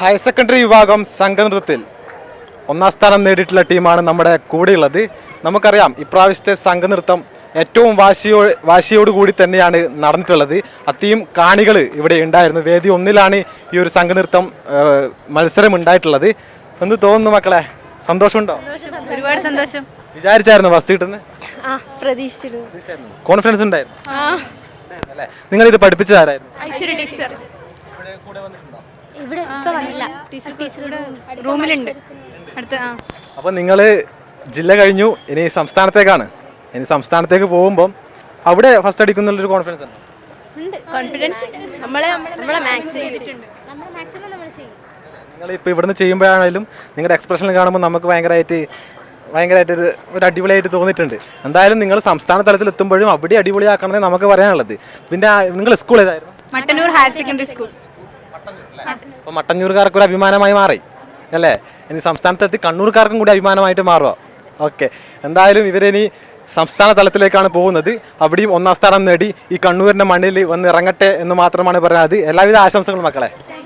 Higher secondary വിഭാഗം സംഘനൃത്തത്തിൽ ഒന്നാം സ്ഥാനം നേടിയിട്ടുള്ള ടീമാണ് നമ്മുടെ കൂടെയുള്ളത്. നമുക്കറിയാം ഇപ്രാവശ്യത്തെ സംഘനൃത്തം ഏറ്റവും വാശിയോ വാശിയോട് കൂടി തന്നെയാണ് നടന്നിട്ടുള്ളത്. അത്രയും കാണികൾ ഇവിടെ ഉണ്ടായിരുന്നു. വേദി ഒന്നിലാണ് ഈ ഒരു സംഘനൃത്തം മത്സരം ഉണ്ടായിട്ടുള്ളത് എന്ന് തോന്നുന്നു മക്കളെ? സന്തോഷമുണ്ടോ? ഒരുപാട് സന്തോഷം. വിചാരിച്ചായിരുന്നു ഫസ്റ്റ് കിട്ടുന്നത് കോൺഫിഡൻസ് ഉണ്ടായിരുന്നു? അല്ലേ? നിങ്ങൾ ഇത് പഠിപ്പിച്ചതാരായിരുന്നു ഐശ്വര്യ ടീച്ചർ. ഇവിടെ ഇപ്പൊ വന്നില്ല. ടീച്ചർ റൂമിലുണ്ട്. അടുത്ത ആ. അപ്പോൾ നിങ്ങൾ ജില്ല കഴിഞ്ഞു ഇനി സംസ്ഥാനത്തേക്കാണ്. ഇനി സംസ്ഥാനത്തേക്ക് പോകുമ്പം അവിടെ ഫസ്റ്റ് അടിക്കുന്നുള്ളൊരു കോൺഫിഡൻസ് ഉണ്ട്? ഉണ്ട്. കോൺഫിഡൻസ് നമ്മളെ നമ്മളെ മാക്സ് ചെയ്തിട്ടുണ്ട്. നമ്മൾ മാക്സിമം നമ്മൾ ചെയ്യും. നിങ്ങൾ ഇപ്പോൾ ഇവിടുന്ന് ചെയ്യുമ്പോഴാണെങ്കിലും നിങ്ങളുടെ എക്സ്പ്രഷൻ കാണുമ്പോൾ നമുക്ക് ഭയങ്കരമായിട്ട് ഭയങ്കരമായിട്ട് ഒരു ഒരു അടിപൊളിയായിട്ട് തോന്നിയിട്ടുണ്ട്. എന്തായാലും നിങ്ങൾ സംസ്ഥാന തലത്തിൽ എത്തുമ്പോഴും അവിടെ അടിപൊളിയാക്കണമെന്നേ നമുക്ക് പറയാനുള്ളത്. പിന്നെ നിങ്ങൾ സ്കൂൾ ഏതായിരുന്നു? മട്ടന്നൂർ ഹയർ സെക്കൻഡറി സ്കൂൾ അപ്പോൾ മട്ടന്നൂർക്കാർക്ക് ഒരു അഭിമാനമായി മാറി അല്ലേ? ഇനി സംസ്ഥാനത്തെത്തി കണ്ണൂർക്കാർക്കും കൂടി അഭിമാനമായിട്ട് മാറുക. ഓക്കെ. എന്തായാലും ഇവരിനി സംസ്ഥാന തലത്തിലേക്കാണ് പോകുന്നത്. അവിടെയും ഒന്നാം സ്ഥാനം നേടി ഈ കണ്ണൂരിന്റെ മണ്ണിൽ വന്ന് ഇറങ്ങട്ടെ എന്ന് മാത്രമാണ് പറയുന്നത് എല്ലാവിധ ആശംസകളും മക്കളെ.